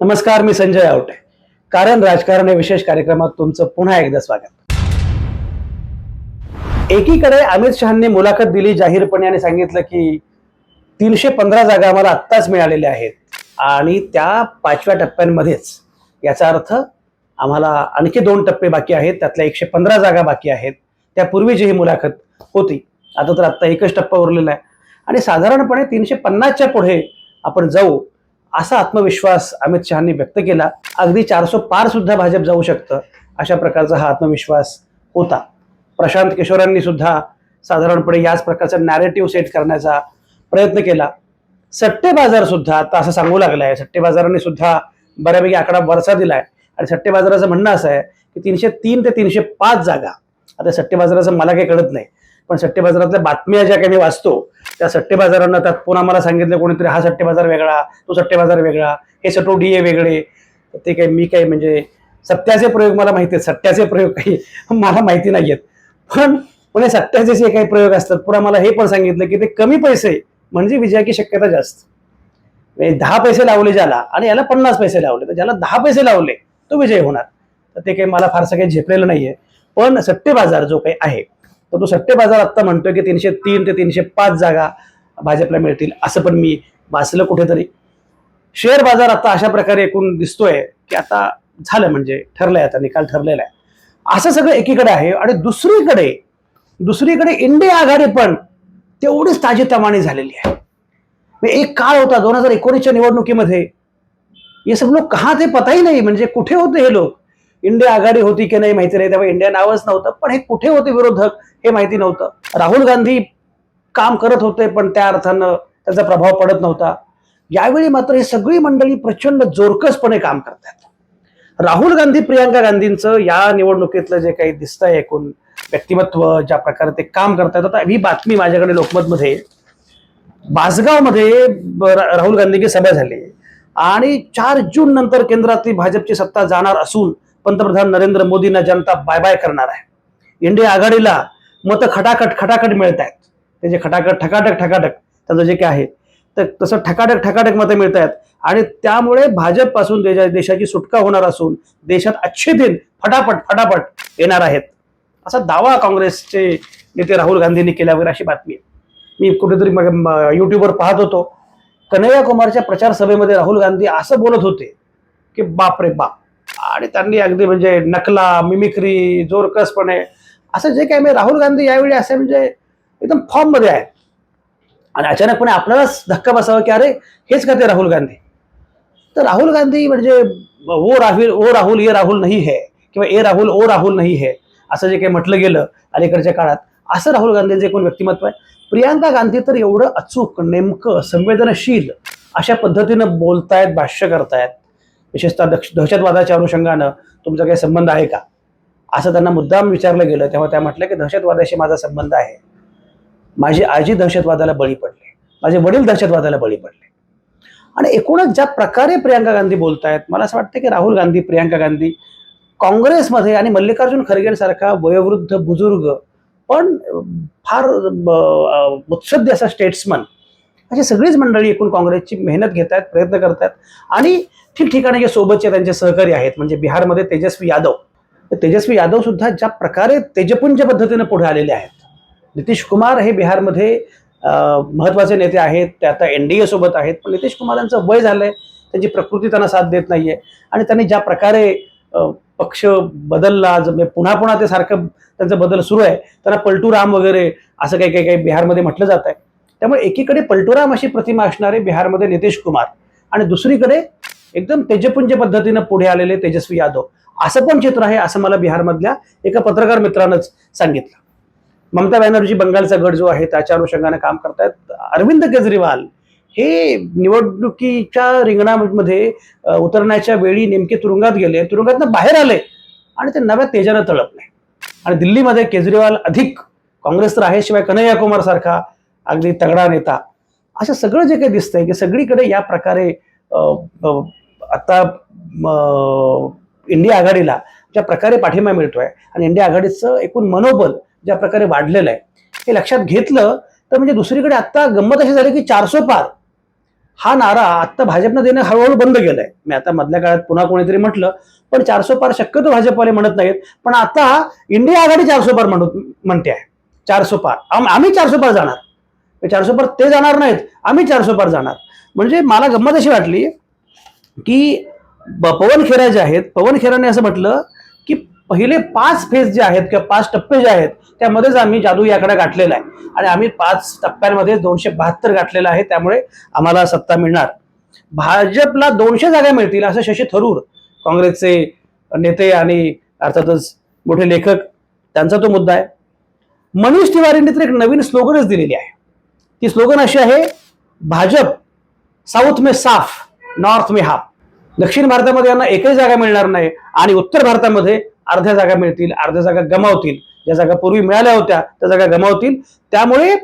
नमस्कार मी संजय आवटे. कारण राजकारण या विशेष कार्यक्रमात तुमचं पुन्हा एकदा स्वागत. एकीकडे अमित शहानी मुलाखत दिली जाहीरपणे आणि सांगितलं की तीनशे पंधरा जागा आम्हाला आत्ताच मिळालेल्या आहेत. आणि त्या पाचव्या टप्प्यांमध्येच याचा अर्थ आम्हाला आणखी दोन टप्पे बाकी आहेत त्यातल्या एकशे पंधरा जागा बाकी आहेत. त्यापूर्वीची ही मुलाखत होती. आता तर आत्ता एकच टप्पा उरलेला आहे. आणि साधारणपणे तीनशे पन्नासच्या पुढे आपण जाऊ असा आत्मविश्वास अमित शहानी व्यक्त केला अगदी चारसो पार सुद्धा भाजप जाऊ शकतं अशा प्रकारचा हा आत्मविश्वास होता. प्रशांत किशोरांनी सुद्धा साधारणपणे याच प्रकारचा नॅरेटिव्ह सेट करण्याचा प्रयत्न केला. सट्टे बाजार सुद्धा आता असं सांगू लागलाय सट्टे बाजारांनी सुद्धा बऱ्यापैकी आकडा वरचा दिलाय. आणि सट्टे बाजाराचं म्हणणं असं आहे की तीनशे तीन ते तीनशे पाच जागा. आता सट्टे बाजाराचं मला काही कळत नाही पण सट्टे बाजारातल्या बातम्या ज्या काही मी वाचतो त्या सट्टेबाजारांना त्यात पुन्हा मला सांगितलं कोणीतरी हा सट्टेबाजार वेगळा तो सट्टे बाजार वेगळा हे सटो डी ए वेगळे. ते काही मी काही म्हणजे सत्याचे प्रयोग मला माहिती आहेत. सट्ट्याचे प्रयोग काही मला माहिती नाही आहेत. पण म्हणजे सत्याचे जे काही प्रयोग असतात पुन्हा मला हे पण सांगितलं की ते कमी पैसे म्हणजे विजयाची शक्यता जास्त. म्हणजे दहा पैसे लावले ज्याला आणि याला पन्नास पैसे लावले तर ज्याला दहा पैसे लावले तो विजय होणार. तर ते काही मला फारसं काही झेपलेलं नाहीये. पण सट्टे बाजार जो काही आहे तर तो सट्टे बाजार आत्ता म्हणतोय की तीनशे तीन ते तीनशे पाच जागा भाजपला मिळतील असं पण मी वाचलं कुठेतरी. शेअर बाजार आता अशा प्रकारे एकूण दिसतोय की आता झालं म्हणजे ठरलंय आता निकाल ठरलेला आहे. असं सगळं एकीकडे आहे आणि दुसरीकडे दुसरीकडे इंडिया आघाडी पण तेवढीच ताजेतमाने झालेली आहे. म्हणजे एक काळ होता दोन हजार एकोणीसच्या निवडणुकीमध्ये. हे सब लोक कहा थे पता ही नाही म्हणजे कुठे होते हे लोक? इंडिया आघाडी होती की नाही माहिती नाही तेव्हा इंडिया नावच नव्हतं पण हे कुठे होते विरोधक हे माहिती नव्हतं. राहुल गांधी काम करत होते पण त्या अर्थानं त्याचा प्रभाव पडत नव्हता. यावेळी मात्र ही सगळी मंडळी प्रचंड जोरकसपणे काम करतात. राहुल गांधी प्रियांका गांधींचं या निवडणुकीतलं जे काही दिसतंय एकूण व्यक्तिमत्व ज्या प्रकारे ते काम करतात आता ही बातमी माझ्याकडे लोकमतमध्ये. बासगावमध्ये राहुल गांधीची सभा झाली. आणि चार जून नंतर केंद्रातली भाजपची सत्ता जाणार असून पंतप्रधान नरेंद्र मोदींना जनता बाय बाय करणार आहे. इंडिया आघाडीला मतं खटाखट खटाखट मिळत आहेत. त्याचे खटाखट ठकाटक ठकाटक त्याचं जे काय आहे तर तसं ठकाटक ठकाटक मतं मिळत आहेत. आणि त्यामुळे भाजपपासून देशा देशाची सुटका होणार असून देशात अच्छे दिन फटाफट फटाफट येणार आहेत. असा दावा काँग्रेसचे नेते राहुल गांधींनी केला वगैरे अशी बातमी आहे. मी कुठेतरी मग युट्यूबवर पाहत होतो. कन्हैया कुमारच्या प्रचार सभेमध्ये राहुल गांधी असं बोलत होते की बाप रे बाप आणि त्यांनी अगदी म्हणजे नकला मिमिक्री जोरकसपणे असं जे काय म्हणजे राहुल गांधी यावेळी असे म्हणजे एकदम फॉर्ममध्ये आहे. आणि अचानकपणे आपल्यालाच धक्का बसावा की अरे हेच करते राहुल गांधी. तर राहुल गांधी म्हणजे ओ राहुल ओ राहुल ये राहुल नाही है किंवा ए राहुल ओ राहुल नाही है असं जे काही म्हटलं गेलं अलीकडच्या काळात असं राहुल गांधींचं एकूण व्यक्तिमत्व आहे. प्रियांका गांधी तर एवढं अचूक नेमकं संवेदनशील अशा पद्धतीनं बोलतायत भाष्य करतायत. विशेषतः दक्ष दहशतवादाच्या अनुषंगानं तुमचा काही संबंध आहे का? असं त्यांना मुद्दाम विचारलं गेलं तेव्हा त्या म्हटलं की दहशतवादाशी माझा संबंध आहे. माझी आजी दहशतवादाला बळी पडले. माझे वडील दहशतवादाला बळी पडले. आणि एकूणच ज्या प्रकारे प्रियांका गांधी बोलतायत मला असं वाटतं की राहुल गांधी प्रियांका गांधी काँग्रेसमध्ये आणि मल्लिकार्जुन खरगेंसारखा वयोवृद्ध बुजुर्ग पण फार मुत्सद्य असा स्टेट्समन अशी सगळीच मंडळी एकूण काँग्रेसची मेहनत घेत आहेत प्रयत्न करत आहेत आणि ठिकठिकाणी जे सोबतचे त्यांचे सहकारी आहेत म्हणजे बिहारमध्ये तेजस्वी यादव. तर तेजस्वी यादव सुद्धा ज्या प्रकारे तेजपुंज पद्धतीने पुढे आलेले आहेत. नितीश कुमार हे बिहारमध्ये महत्त्वाचे नेते आहेत ते आता एन डी ए सोबत आहेत पण नितीश कुमारांचं वय झालंय त्यांची प्रकृती त्यांना साथ देत नाहीये. आणि त्यांनी ज्या प्रकारे पक्ष बदलला जर म्हणजे पुन्हा पुन्हा ते सारखं त्यांचा बदल सुरू आहे त्यांना पलटूराम वगैरे असं काही काही काही बिहारमध्ये म्हटलं जात आहे. त्यामुळे एकीकडे पलटूराम अशी प्रतिमा असणारे बिहारमध्ये नितीश कुमार आणि दुसरीकडे एकदम तेजपुंज पद्धतीनं पुढे आलेले तेजस्वी यादव. असं पण चित्र आहे असं मला बिहारमधल्या एका पत्रकार मित्रानंच सांगितलं. ममता बॅनर्जी बंगालचा गट जो आहे त्याच्या अनुषंगाने काम करतायत. अरविंद केजरीवाल हे निवडणुकीच्या रिंगणामध्ये उतरण्याच्या वेळी नेमके तुरुंगात गेले. तुरुंगातनं बाहेर आले आणि ते नव्या तेजानं तळपले. आणि दिल्लीमध्ये केजरीवाल अधिक काँग्रेस तर आहे शिवाय कन्हैया कुमार सारखा अगदी तगडा नेता. असं सगळं जे काही दिसतंय की सगळीकडे या प्रकारे आता इंडिया आघाडीला ज्या प्रकारे पाठिंबा मिळतोय आणि इंडिया आघाडीचं एकूण मनोबल ज्या प्रकारे वाढलेलं आहे हे लक्षात घेतलं तर म्हणजे दुसरीकडे आता गंमत अशी झाली की चारसो पार हा नारा आत्ता भाजपनं देणं हळूहळू बंद केलंय. मी आता मधल्या काळात पुन्हा कोणीतरी म्हटलं पण चारसो पार शक्यतो भाजपवाले म्हणत नाहीत. पण आता इंडिया आघाडी चारसो पार म्हणत म्हणते आहे. चारसो पार. आम- आम्ही चारसो पार जाणार. चारसो पार ते जाणार नाहीत आम्ही चारसो पार जाणार. म्हणजे मला गंमत अशी वाटली की पवन खेरा जे आहेत पवन खेराने असं म्हटलं की पहिले पाच फेज जे आहेत किंवा पाच टप्पे जे आहेत त्यामध्येच आम्ही जादू याकडे गाठलेला आहे. आणि आम्ही पाच टप्प्यांमध्ये दोनशे बहात्तर गाठलेलं आहे त्यामुळे आम्हाला सत्ता मिळणार. भाजपला दोनशे जागा मिळतील असं शशी थरूर काँग्रेसचे नेते आणि अर्थातच मोठे लेखक त्यांचा तो मुद्दा आहे. मनीष तिवारींनी तर एक नवीन स्लोगनच दिलेली आहे. ती स्लोगन अशी आहे भाजप साऊथ में साफ नॉर्थ में हाफ. दक्षिण भारतामध्ये यांना एकही जागा मिळणार नाही आणि उत्तर भारतामध्ये अर्ध्या जागा मिळतील अर्ध्या जागा गमावतील. ज्या जागा पूर्वी मिळाल्या होत्या त्या जागा गमावतील. त्यामुळे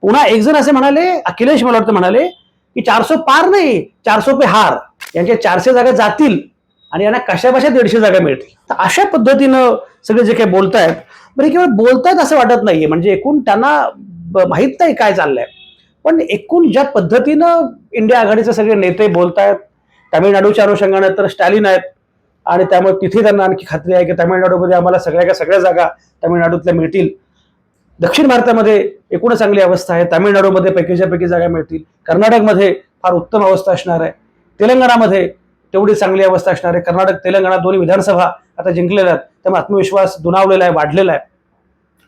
पुन्हा एक जण असे म्हणाले अखिलेश मला वाटतं म्हणाले की चारसो पार नाही चारसो पे हार. यांच्या चारशे जागा जातील आणि यांना कशा दीडशे जागा मिळतील. तर अशा पद्धतीनं सगळे जे काही बोलतायत म्हणजे केवळ बोलतायत असं वाटत नाहीये. म्हणजे एकूण त्यांना ब- नाही काय चाललंय. पण एकूण ज्या पद्धतीनं इंडिया आघाडीचे सगळे नेते बोलतायत तामिळनाडूच्या अनुषंगाने तर स्टॅलिन आहेत आणि त्यामुळे तिथे त्यांना आणखी खात्री आहे की तामिळनाडूमध्ये आम्हाला सगळ्या का सगळ्या जागा तामिळनाडूतल्या मिळतील. दक्षिण भारतामध्ये एकूणच चांगली अवस्था आहे तामिळनाडूमध्ये पैकीच्या पैकी जागा मिळतील. कर्नाटकमध्ये फार उत्तम अवस्था असणार आहे. तेलंगणामध्ये तेवढी चांगली अवस्था असणार आहे. कर्नाटक तेलंगणा दोन्ही विधानसभा आता जिंकलेल्या आहेत. त्यामुळे आत्मविश्वास दुनावलेला आहे वाढलेला आहे.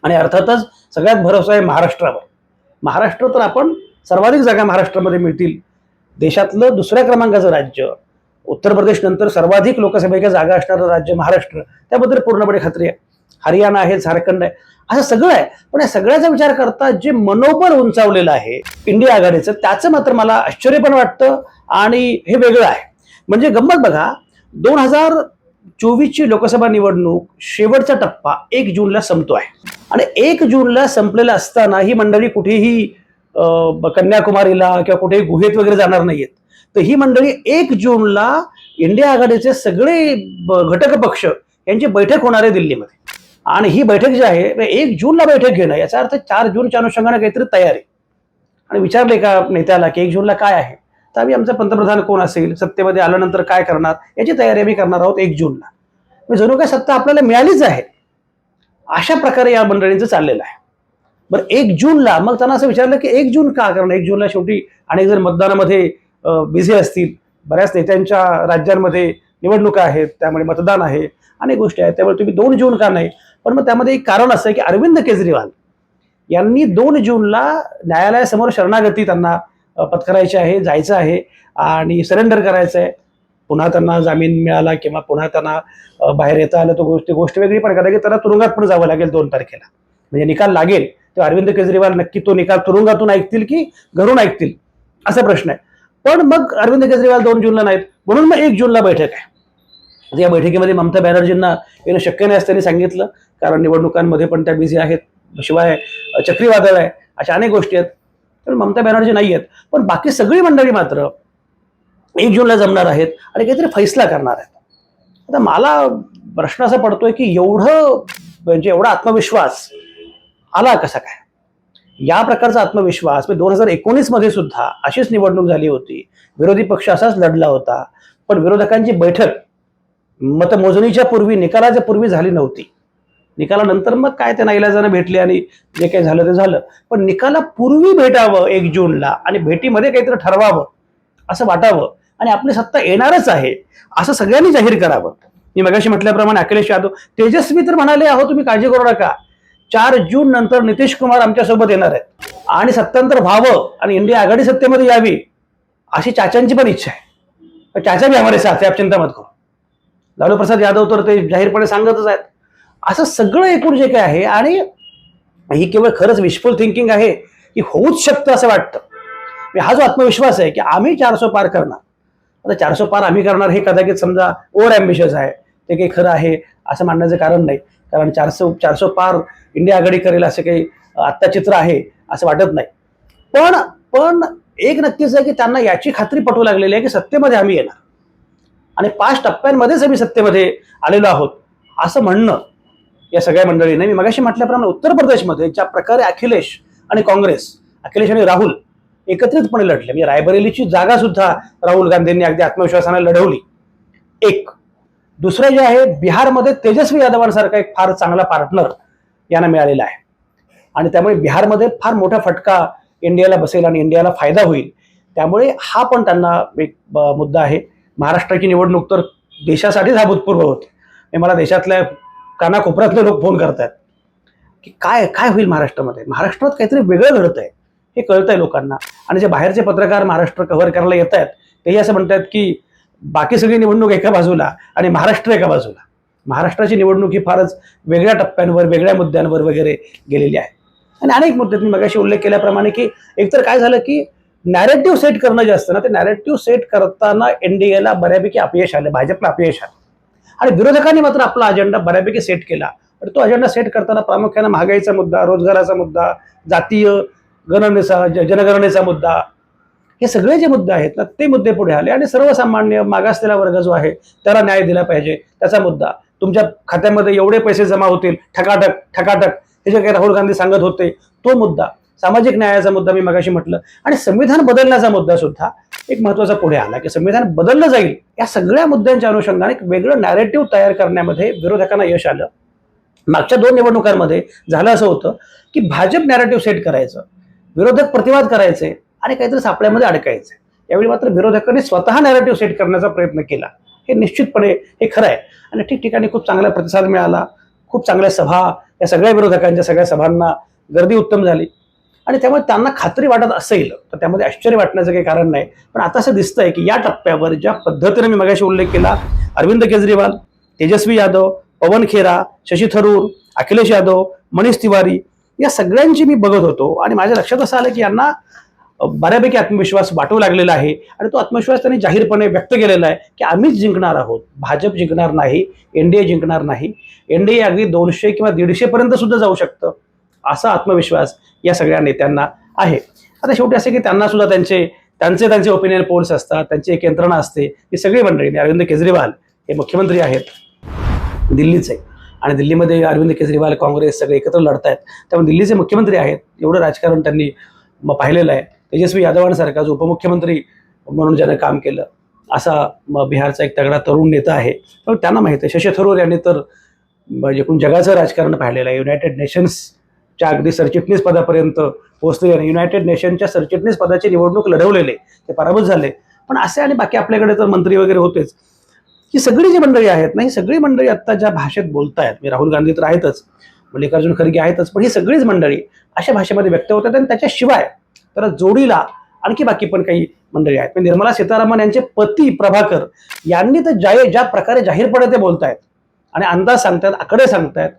आणि अर्थातच सगळ्यात भरोसा आहे महाराष्ट्रावर. महाराष्ट्र तर आपण सर्वाधिक जागा महाराष्ट्रामध्ये मिळतील. देशातलं दुसऱ्या क्रमांकाचं राज्य उत्तर प्रदेश नंतर सर्वाधिक लोकसभेच्या जागा असणारं राज्य महाराष्ट्र त्याबद्दल पूर्णपणे खात्री आहे. हरियाणा आहे झारखंड आहे असं सगळं आहे. पण या सगळ्याचा विचार करता जे मनोबल उंचावलेलं आहे इंडिया आघाडीचं त्याचं मात्र मला आश्चर्य पण वाटतं आणि हे वेगळं आहे. म्हणजे गंमत बघा दोन हजार चोवीसची लोकसभा निवडणूक शेवटचा टप्पा एक जूनला संपतो आहे आणि एक जूनला संपलेला असताना ही मंडळी कुठेही कन्याकुमारीला किंवा कुठेही गुहेत वगैरे जाणार नाहीयेत. तर ही मंडळी एक जूनला इंडिया आघाडीचे सगळे घटक पक्ष यांची बैठक होणार आहे दिल्लीमध्ये. आणि ही बैठक जी आहे एक जूनला बैठक घेणं याचा अर्थ चार जूनच्या अनुषंगाने काहीतरी तयारी. आणि विचारले का नेत्याला की एक जूनला काय आहे? तर आम्ही आमचं पंतप्रधान कोण असेल सत्तेमध्ये आल्यानंतर काय करणार याची तयारी आम्ही करणार आहोत एक जूनला. म्हणजे जणू काय सत्ता आपल्याला मिळालीच आहे अशा प्रकारे या मंडळींचं चाललेलं आहे. बरं एक जूनला मग त्यांना असं विचारलं की एक जून का कारण? एक जूनला शेवटी अनेक जण मतदानामध्ये बिझी असतील. बऱ्याच नेत्यांच्या राज्यांमध्ये निवडणुका आहेत त्यामुळे मतदान आहे अनेक गोष्टी आहेत. त्यामुळे तुम्ही दोन जून का नाही? पण मग त्यामध्ये एक कारण असं आहे की अरविंद केजरीवाल यांनी दोन जूनला न्यायालयासमोर शरणागती त्यांना पत्करायची आहे जायचं आहे आणि सरेंडर करायचं आहे. पुन्हा त्यांना जामीन मिळाला किंवा पुन्हा त्यांना बाहेर येता आलं तो गोष्ट गोष्ट वेगळी. पण कदाचित त्यांना तुरुंगात पण जावं लागेल दोन तारखेला. म्हणजे निकाल लागेल. तर अरविंद केजरीवाल नक्की तो निकाल तुरुंगातून ऐकतील की घरून ऐकतील? असा प्रश्न आहे. पण मग अरविंद केजरीवाल दोन जूनला नाहीत म्हणून मग एक जूनला बैठक आहे. या बैठकीमध्ये ममता बॅनर्जींना येणं शक्य नाही असं त्यांनी सांगितलं कारण निवडणुकांमध्ये पण त्या बिझी आहेत. शिवाय चक्रीवादळ आहे अशा अनेक गोष्टी आहेत. तर ममता बॅनर्जी नाही आहेत पण बाकी सगळी मंडळी मात्र एक जूनला जमणार आहेत आणि काहीतरी फैसला करणार आहेत. आता मला प्रश्न असा पडतोय की एवढं म्हणजे एवढा आत्मविश्वास आला कसा काय? या प्रकारचा आत्मविश्वास दोन हजार एकोणीसमध्ये सुद्धा अशीच निवडणूक झाली होती. विरोधी पक्ष असाच लढला होता. पण विरोधकांची बैठक मतमोजणीच्या पूर्वी निकालाच्या पूर्वी झाली नव्हती. निकालानंतर मग काय त्यांना नाईलाजानं भेटले आणि जे काही झालं ते झालं. पण निकालापूर्वी भेटावं एक जूनला आणि भेटीमध्ये काहीतरी ठरवावं असं वाटावं आणि आपली सत्ता येणारच आहे असं सगळ्यांनी जाहीर करावं. मी मगाशी म्हटल्याप्रमाणे अखिलेश यादव तेजस्वी तर म्हणाले अहो तुम्ही काळजी करू नका. चार जून नंतर नितीश कुमार आमच्यासोबत येणार आहेत. आणि सत्तांतर व्हावं आणि इंडिया आघाडी सत्तेमध्ये यावी अशी चाचांची पण इच्छा आहे. चाचा बी आम्हाला साथ आप चिंता मत करू. लालू प्रसाद यादव तर ते जाहीरपणे सांगतच आहेत. असं सगळं एकूण जे काय आहे आणि ही केवळ खरंच विशफुल थिंकिंग आहे की होऊच शकतं असं वाटतं. हा जो आत्मविश्वास आहे की आम्ही चारसो पार करणार. आता चारसो पार आम्ही करणार हे कदाचित समजा ओव्हर ॲम्बिशियस आहे. ते काही खरं आहे असं मानण्याचं कारण नाही. कारण चारसो चारसो पार इंडिया आघाडी करेल असं काही आत्ता चित्र आहे असं वाटत नाही. पण पण एक नक्कीच आहे की त्यांना याची खात्री पटवू लागलेली आहे की सत्तेमध्ये आम्ही येणार. आणि पाच टप्प्यांमध्येच आम्ही सत्तेमध्ये आलेलो आहोत असं म्हणणं या सगळ्या मंडळीने. मी मगाशी म्हटल्याप्रमाणे उत्तर प्रदेशमध्ये ज्या प्रकारे अखिलेश आणि काँग्रेस अखिलेश आणि राहुल एकत्रितपणे लढले. म्हणजे रायबरेलीची जागा सुद्धा राहुल गांधींनी अगदी आत्मविश्वासाने लढवली. एक दुसरं जे आहे बिहारमध्ये तेजस्वी यादवांसारखा एक फार चांगला पार्टनर यांना मिळालेला आहे. आणि त्यामुळे बिहारमध्ये फार मोठा फटका इंडियाला बसेल आणि इंडियाला फायदा होईल. त्यामुळे हा पण त्यांना एक मुद्दा आहे. महाराष्ट्राची निवडणूक तर देशासाठीच हा भूतपूर्व होते. मला देशातल्या कानाकोपऱ्यातले लोक फोन करतात की काय काय होईल महाराष्ट्रामध्ये? महाराष्ट्रात काहीतरी वेगळं घडत आहे हे कळत आहे लोकांना. आणि जे बाहेरचे पत्रकार महाराष्ट्र कव्हर करायला येत आहेत तेही असं म्हणतात की बाकी सगळी निवडणूक एका बाजूला आणि महाराष्ट्र एका बाजूला. महाराष्ट्राची निवडणूक ही फारच वेगळ्या टप्प्यांवर वेगळ्या मुद्द्यांवर वगैरे गेलेली आहे. आणि अनेक मुद्दे मी मगाशी उल्लेख केल्याप्रमाणे की एकतर काय झालं की नॅरेटिव्ह सेट करणं जे असतं ना ते नॅरेटिव्ह सेट करताना एनडीएला बऱ्यापैकी अपयश आलं भाजपला अपयश आलं. आणि विरोधकांनी मात्र आपला अजेंडा बऱ्यापैकी सेट केला. पण तो अजेंडा सेट करताना प्रामुख्याने महागाईचा मुद्दा रोजगाराचा मुद्दा जातीय गणनेचा जनगणनेचा मुद्दा हे सगळे जे मुद्दे आहेत ना ते मुद्दे पुढे आले आणि सर्वसामान्य मागासलेला वर्ग जो आहे त्याला न्याय दिला पाहिजे. त्याचा मुद्दा. तुमच्या खात्यामध्ये एवढे पैसे जमा होतील ठकाटक ठकाटक हे जे काही राहुल गांधी सांगत होते तो मुद्दा सामाजिक न्यायाचा मुद्दा मी मगाशी म्हटलं. आणि संविधान बदलण्याचा मुद्दा सुद्धा एक महत्त्वाचा पुढे आला की संविधान बदललं जाईल या सगळ्या मुद्द्यांच्या अनुषंगाने एक वेगळं नॅरेटिव्ह तयार करण्यामध्ये विरोधकांना यश आलं. मागच्या दोन निवडणुकांमध्ये झालं असं होतं की भाजप नॅरेटिव्ह सेट करायचं विरोधक प्रतिवाद करायचे आणि काहीतरी सापळ्यामध्ये अडकायचं यावेळी मात्र विरोधकांनी स्वतः नॅरेटिव्ह सेट करण्याचा प्रयत्न केला. हे निश्चितपणे हे खरं आहे. आणि ठिकठिकाणी खूप चांगला प्रतिसाद मिळाला. खूप चांगल्या सभा या सगळ्या विरोधकांच्या सगळ्या सभांना गर्दी उत्तम झाली. आणि त्यामुळे त्यांना खात्री वाटत असेल तर त्यामध्ये आश्चर्य वाटण्याचं काही कारण नाही. पण आता असं दिसतंय की या टप्प्यावर ज्या पद्धतीने मी मगाशी उल्लेख केला अरविंद केजरीवाल तेजस्वी यादव पवन खेरा शशी थरूर अखिलेश यादव मनीष तिवारी या सगळ्यांची मी बघत होतो. आणि माझ्या लक्षात असं आलं की यांना बऱ्यापैकी आत्मविश्वास वाटू लागलेला आहे आणि तो आत्मविश्वास त्यांनी जाहीरपणे व्यक्त केलेला आहे की आम्हीच जिंकणार आहोत. भाजप जिंकणार नाही एन डी ए जिंकणार नाही. एन डी ए अगदी दोनशे किंवा दीडशेपर्यंत सुद्धा जाऊ शकतं असा आत्मविश्वास या सगळ्या नेत्यांना आहे. आता शेवटी असे की त्यांना सुद्धा त्यांचे त्यांचे त्यांचे ओपिनियन पोल्स असतात त्यांची एक यंत्रणा असते. ही सगळी मंडळी अरविंद केजरीवाल हे मुख्यमंत्री आहेत दिल्लीचे. आणि दिल्लीमध्ये अरविंद केजरीवाल काँग्रेस सगळे एकत्र लढत आहेत त्यामुळे दिल्लीचे मुख्यमंत्री आहेत एवढं राजकारण त्यांनी म- पाहिलेलं आहे. तेजस्वी यादवांसारखा जो उपमुख्यमंत्री म्हणून ज्यानं काम केलं असा बिहारचा एक तगडा तरुण नेता आहे. पण त्यांना माहिती आहे शशी थरूर यांनी तर म्हणजे एकूण जगाचं राजकारण पाहिलेलं आहे. युनायटेड नेशन्सच्या अगदी सरचिटणीस पदापर्यंत पोहोचलेले आणि युनायटेड नेशनच्या सरचिटणीस पदाची निवडणूक लढवलेले ते पराभूत झाले. पण असे आणि बाकी आपल्याकडे तर मंत्री वगैरे होतेच. ही सगळी जी मंडळी आहेत ना ही सगळी मंडळी आत्ता ज्या भाषेत बोलतायत मी राहुल गांधी तर आहेतच मल्लिकार्जुन खरगे आहेतच पण ही सगळीच मंडळी अशा भाषेमध्ये व्यक्त होतात आणि त्याच्याशिवाय तर जोडीला आणखी बाकी पण काही मंडळी आहेत. म्हणजे निर्मला सीतारामन यांचे पती प्रभाकर यांनी तर ज्या ज्या प्रकारे जाहीरपणे ते बोलतायत आणि अंदाज सांगतायत आकडे सांगतायत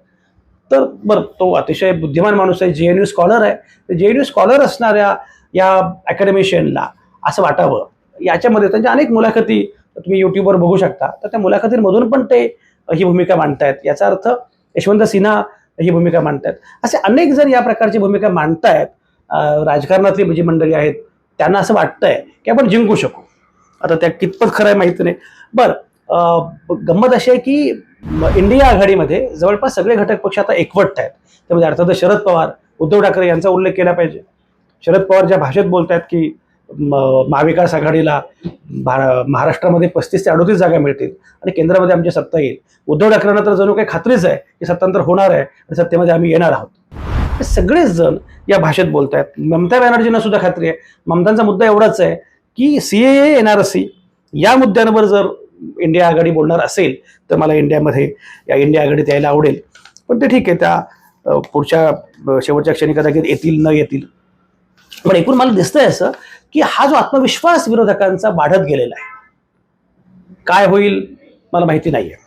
तर बरं तो अतिशय बुद्धिमान माणूस आहे जे एन यू स्कॉलर आहे. जे एन यू स्कॉलर असणाऱ्या या अकॅडमिशियनला असं वाटावं. याच्यामध्ये त्यांच्या अनेक मुलाखती तुम्ही युट्यूबवर बघू शकता. तर त्या मुलाखतींमधून पण ते ही भूमिका मांडतायत. याचा अर्थ यशवंत सिन्हा ही भूमिका मांडतायत. असे अनेक जण या प्रकारची भूमिका मांडतायत. राजकारणातली जी मंडळी आहेत त्यांना असं वाटतंय की आपण जिंकू शकू. आता त्या कितपत खरं आहे माहिती नाही. बरं गंमत अशी आहे की इंडिया आघाडीमध्ये जवळपास सगळे घटक पक्ष आता एकवट आहेत. त्यामध्ये अर्थात शरद पवार उद्धव ठाकरे यांचा उल्लेख केला पाहिजे. शरद पवार ज्या भाषेत बोलतायत की म- महाविकास आघाडीला भा- महाराष्ट्रामध्ये पस्तीस ते अडोतीस जागा मिळतील आणि केंद्रामध्ये आमची सत्ता येईल. उद्धव ठाकरेंना तर जणू काही खात्रीच आहे की सत्तांतर होणार आहे आणि सत्तेमध्ये आम्ही येणार आहोत. हे सगळेच जण या भाषेत बोलत आहेत ममता बॅनर्जींना सुद्धा खात्री आहे. ममतांचा मुद्दा एवढाच आहे की C A N R C या मुद्द्यांवर जर इंडिया आघाडी बोलणार असेल तर मला इंडियामध्ये या इंडिया आघाडीत यायला आवडेल. पण ते ठीक आहे त्या पुढच्या शेवटच्या क्षणी कदाचित येतील न येतील. पण एकूण मला दिसतंय असं की हा जो आत्मविश्वास विरोधकांचा वाढत गेलेला आहे काय होईल मला माहिती नाही आहे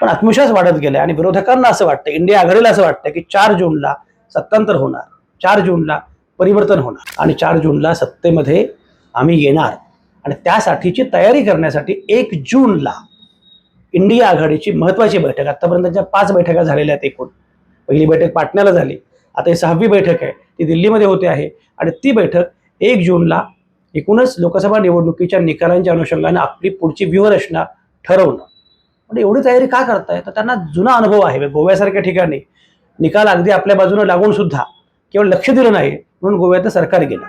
पण आत्मविश्वास वाढत गेलाय आणि विरोधकांना असं वाटतं इंडिया आघाडीला असं वाटतं की चार जूनला सत्तांतर होणार. चार जूनला परिवर्तन होणार. आणि चार जूनला सत्तेमध्ये आम्ही येणार. आणि त्यासाठीची तयारी करण्यासाठी एक जूनला इंडिया आघाडीची महत्वाची बैठक. आतापर्यंतच्या पाच बैठका झालेल्या आहेत एकूण. पहिली बैठक पाटण्याला झाली. आता ही सहावी बैठक आहे. ती दिल्लीमध्ये होते आहे. आणि ती बैठक एक जूनला एकूणच लोकसभा निवडणुकीच्या निकालांच्या अनुषंगाने आपली पुढची व्यूहरचना ठरवणं. पण एवढी तयारी का करताय? तर त्यांना जुना अनुभव आहे. गोव्यासारख्या ठिकाणी निकाल अगदी आपल्या बाजूने लागून सुद्धा केवळ लक्ष दिलं नाही म्हणून गोव्यात सरकार गेलं.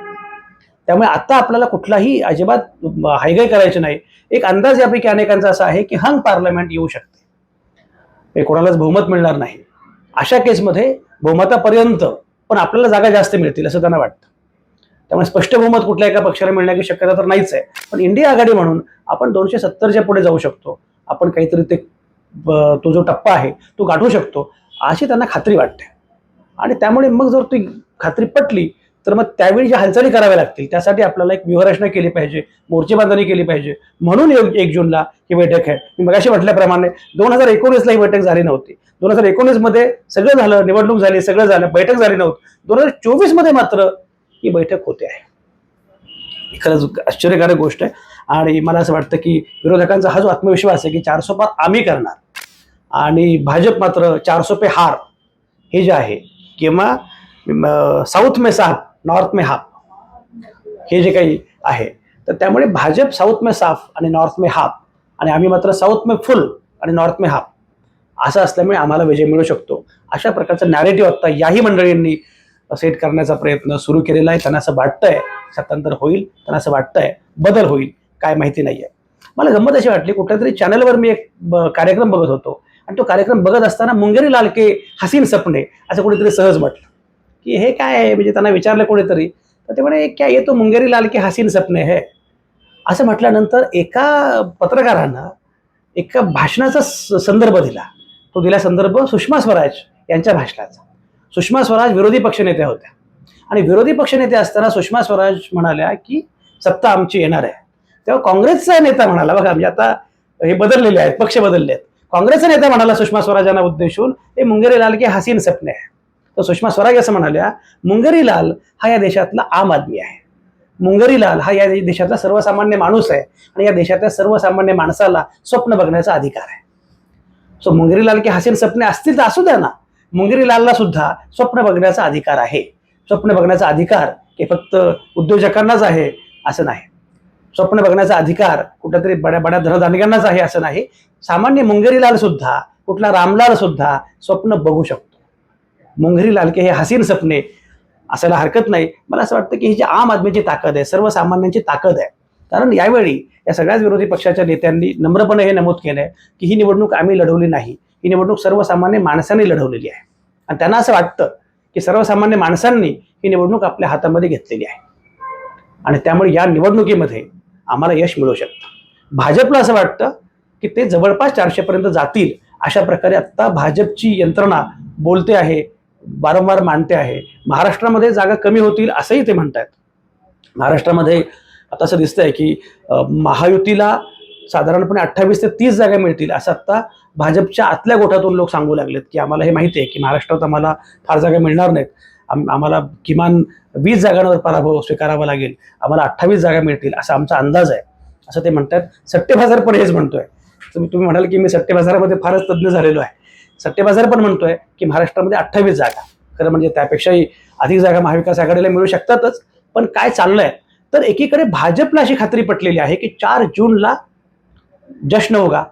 त्यामुळे आता आपल्याला कुठलाही अजिबात हायगाय करायची नाही. एक अंदाज यापैकी अनेकांचा असा आहे की हंग पार्लमेंट येऊ शकते. हे कोणालाच बहुमत मिळणार नाही. अशा केसमध्ये बहुमतापर्यंत पण आपल्याला जागा जास्त मिळतील असं त्यांना वाटतं. त्यामुळे स्पष्ट बहुमत कुठल्या एका पक्षाला मिळण्याची शक्यता तर नाहीच आहे. पण इंडिया आघाडी म्हणून आपण दोनशे सत्तरच्या पुढे जाऊ शकतो. आपण काहीतरी ते तो जो टप्पा आहे तो गाठू शकतो. अशी त्यांना खात्री वाटते. आणि त्यामुळे मग जर ती खात्री पटली तर मग त्यावेळी ज्या हालचाली कराव्या लागतील त्यासाठी आपल्याला एक व्यूहरचना केली पाहिजे मोर्चेबांधणी केली पाहिजे. म्हणून एक एक जूनला ही बैठक आहे. मी मगाशी म्हटल्याप्रमाणे दोन हजार एकोणीसला ही बैठक झाली नव्हती. दोन हजार एकोणीसमध्ये सगळं झालं निवडणूक झाली सगळं झालं बैठक झाली नव्हती. दोन हजार चोवीसमध्ये मात्र ही बैठक होते आहे. ही खरंच आश्चर्यकारक गोष्ट आहे. आणि मला असं वाटतं की विरोधकांचा हा जो आत्मविश्वास आहे की चारसो पार आम्ही करणार आणि भाजप मात्र चारसो पे हार. हे जे आहे किंवा साऊथ मे साफ नॉर्थ मे हाफ. हे जे काही आहे तर त्यामुळे भाजप साऊथ मे साफ आणि नॉर्थ मे हाफ. आणि आम्ही मात्र साऊथ मे फुल आणि नॉर्थ मे हाफ. असं असल्यामुळे आम्हाला विजय मिळू शकतो. अशा प्रकारचं नॅरेटिव्ह आत्ता याही मंडळींनी सेट करण्याचा प्रयत्न सुरू केलेला आहे. त्यांना असं वाटतंय सत्तांतर होईल त्यांना असं वाटतंय बदल होईल काय माहिती नाही आहे मला गंमत अशी वाटली कुठल्या तरी चॅनलवर मी एक ब- कार्यक्रम बघत होतो. आणि तो कार्यक्रम बघत असताना मुंगेरी लालके हसीन सपने असं कोणीतरी सहज म्हटलं की हे काय आहे? म्हणजे त्यांना विचारलं कोणीतरी तर ते म्हणे काय येतो मुंगेरी लाल के हसीन सपने हे. असं म्हटल्यानंतर एका पत्रकारानं एका भाषणाचा संदर्भ दिला. तो दिला संदर्भ सुषमा स्वराज यांच्या भाषणाचा. सुषमा स्वराज विरोधी पक्षनेत्या होत्या. आणि विरोधी पक्षनेते असताना सुषमा स्वराज म्हणाल्या की सत्ता आमची येणार आहे. तेव्हा काँग्रेसचा नेता म्हणाला बघा म्हणजे आता हे बदललेले आहेत पक्ष बदलले आहेत काँग्रेसचा नेता म्हणाला सुषमा स्वराजांना उद्देशून हे मुंगेरीलाल की के हसीन सपने आहे तर सुषमा स्वराज असं म्हणाल्या मुंगेरीलाल हा या देशातला आम आदमी आहे. मुंगरीलाल हा या देशातला सर्वसामान्य माणूस आहे आणि या देशातल्या सर्वसामान्य माणसाला स्वप्न बघण्याचा अधिकार आहे. सो मुंगरीलाल की के हसीन सपने असतील तर असू द्या ना. मुंगरीलालला सुद्धा स्वप्न बघण्याचा अधिकार आहे. स्वप्न बघण्याचा अधिकार हे फक्त उद्योजकांनाच आहे असं नाही. स्वप्न बघण्याचा अधिकार कुठल्यातरी बड्या बड्या धनधानिकांनाच आहे असं नाही. सामान्य मुंगेरीलाल सुद्धा कुठला रामलाल सुद्धा स्वप्न बघू शकतो. मुंगरीलाल के हे हसीन सपने असायला हरकत नाही. मला असं वाटतं की ही जी आम आदमीची ताकद आहे सर्वसामान्यांची ताकद आहे. कारण यावेळी या सगळ्याच विरोधी पक्षाच्या नेत्यांनी नम्रपणे हे नमूद केलंय की ही निवडणूक आम्ही लढवली नाही. ही निवडणूक सर्वसामान्य माणसांनी लढवलेली आहे. आणि त्यांना असं वाटतं की सर्वसामान्य माणसांनी ही निवडणूक आपल्या हातामध्ये घेतलेली आहे. आणि त्यामुळे या निवडणुकीमध्ये आम्हाला यश मिळू शकतं. भाजपला असं वाटतं की ते जवळपास चारशेपर्यंत जातील अशा प्रकारे आत्ता भाजपची यंत्रणा बोलते आहे वारंवार मांडते आहे. महाराष्ट्रामध्ये जागा कमी होतील असंही ते म्हणतात महाराष्ट्रामध्ये आता असं दिसतंय की महायुतीला साधारणपणे अठ्ठावीस ते तीस जागा मिळतील असं आत्ता भाजपच्या आतल्या गोठातून लोक सांगू लागलेत की आम्हाला हे माहिती आहे की महाराष्ट्रात आम्हाला फार जागा मिळणार नाहीत. आम आम्हाला किमान वीस जागांवर पराभव स्वीकारावा लागेल. आम्हाला अठ्ठावीस जागा मिळतील असा आमचा अंदाज आहे. असं ते म्हणतात. सट्टेबाजार पण हेच म्हणतोय. तुम्ही तुम्ही म्हणाल की मी सट्टेबाजारामध्ये फारच तज्ज्ञ झालेलो आहे. सट्टेबाजार पण म्हणतोय की महाराष्ट्रामध्ये अठ्ठावीस जागा. खरं म्हणजे त्यापेक्षाही अधिक जागा महाविकास आघाडीला मिळू शकतातच. पण काय चाललंय? तर एकीकडे भाजपला अशी खात्री पटलेली आहे की चार जूनला जश्न होगा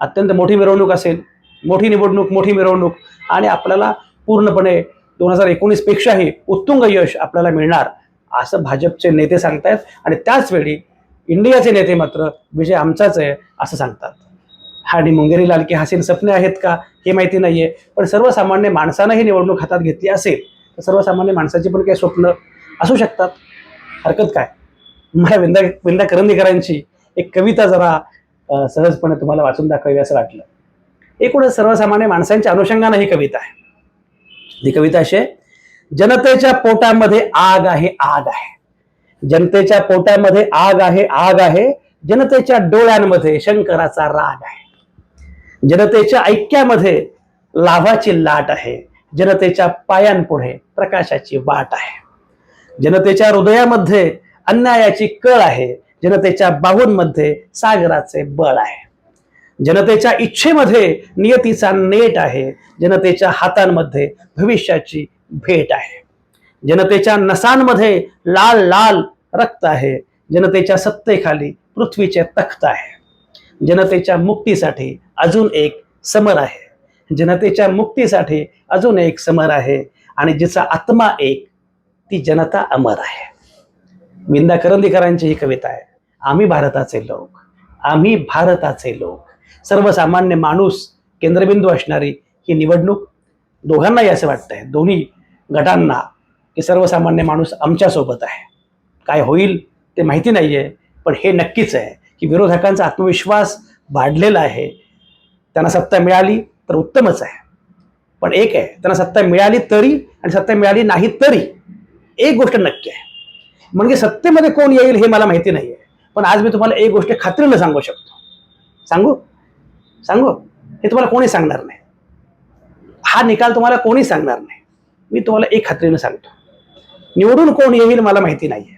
अत्यंत मोठी मिरवणूक असेल. मोठी निवडणूक मोठी मिरवणूक. आणि आपल्याला पूर्णपणे दोन हजार एकोणीस पेक्षाही उत्तुंग यश आपल्याला मिळणार असं भाजपचे नेते सांगतायत. आणि त्याचवेळी इंडियाचे नेते मात्र विजय आमचाच आहे असं सांगतात. आणि मुंगेरी लाल की हसीन सपने आहेत का हे माहिती नाहीये. पण सर्वसामान्य माणसानं ही निवडणूक हातात घेतली असेल तर सर्वसामान्य माणसाची पण काही स्वप्न असू शकतात. हरकत काय? मला विंदा विंदा करंदीकरांची एक कविता जरा सहजपणे तुम्हाला वाचून दाखवावी असं वाटलं. एकूणच सर्वसामान्य माणसांच्या अनुषंगानं ही कविता आहे. ही कविता अशी आहे जनतेच्या पोटामध्ये आग आहे आग आहे. जनतेच्या पोटामध्ये आग आहे आग आहे. जनतेच्या डोळ्यांमध्ये शंकराचा राग आहे. जनतेच्या ऐक्यामध्ये लाभाची लाट आहे. जनतेच्या पायांपुढे प्रकाशाची वाट आहे. जनतेच्या हृदयामध्ये अन्यायाची कळ आहे. जनतेच्या बाहूंमध्ये सागराचे बळ आहे. जनतेच्या इच्छेमध्ये नियतीचा नेट आहे. जनतेच्या हातांमध्ये भविष्याची भेट आहे. जनतेच्या नसांमध्ये लाल लाल रक्त आहे. जनतेच्या सत्तेखाली पृथ्वीचे तख्त आहे. जनतेच्या मुक्तीसाठी अजून एक समर आहे. जनतेच्या मुक्तीसाठी अजून एक समर आहे आणि जिचा आत्मा एक ती जनता अमर आहे. विंदा करंदीकरांची ही कविता आहे आम्ही भारताचे लोक आम्ही भारताचे लोक. सर्वसामान्य माणूस केंद्रबिंदू असणारी ही निवडणूक दोघांनाही असं वाटतंय. दोन्ही गटांना की सर्वसामान्य माणूस आमच्यासोबत आहे. काय होईल ते माहिती नाही आहे पण हे नक्कीच आहे की विरोधकांचा आत्मविश्वास वाढलेला आहे. त्यांना सत्ता मिळाली तर उत्तमच आहे. पण एक आहे त्यांना सत्ता मिळाली तरी आणि सत्ता मिळाली नाही तरी एक गोष्ट नक्की आहे. म्हणजे सत्तेमध्ये कोण येईल हे मला माहिती नाही आहे पण आज मी तुम्हाला एक गोष्ट खात्रीनं सांगू शकतो. सांगू? सांगू? हे तुम्हाला कोणी सांगणार नाही. हा निकाल तुम्हाला कोणी सांगणार नाही. मी तुम्हाला एक खात्रीनं सांगतो. निवडून कोण येईल मला माहिती नाही आहे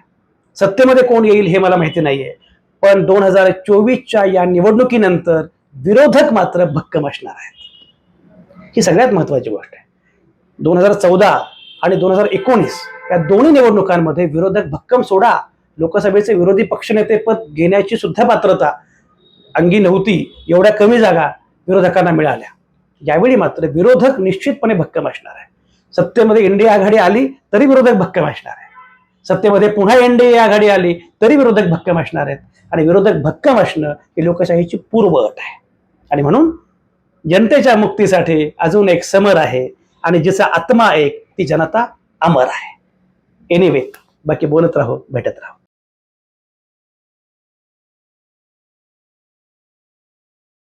सत्तेमध्ये कोण येईल हे मला माहिती नाही आहे पण दोन हजार चोवीसच्या या निवडणुकीनंतर विरोधक मात्र भक्कम असणार आहेत. ही सगळ्यात महत्वाची गोष्ट आहे. दोन हजार चौदा आणि दोन हजार एकोणीस या दोन्ही निवडणुकांमध्ये विरोधक भक्कम सोडा. लोकसभेचे विरोधी पक्षनेते पद घेण्याची सुद्धा पात्रता अंगी नव्हती एवढ्या कमी जागा विरोधकांना मिळाल्या. यावेळी मात्र विरोधक निश्चितपणे भक्कम असणार आहे. सत्तेमध्ये इंडिया आघाडी आली तरी विरोधक भक्कम असणार आहे. सत्तेमध्ये पुन्हा एनडीए आघाडी आली तरी विरोधक भक्कम असणार आहेत. आणि विरोधक भक्कम असणं ही लोकशाहीची पूर्व अट आहे. आणि म्हणून जनतेच्या मुक्तीसाठी अजून एक समर आहे आणि जिचा आत्मा एक ती जनता अमर आहे. एनिवे बाकी बोलत राहो भेटत राहो.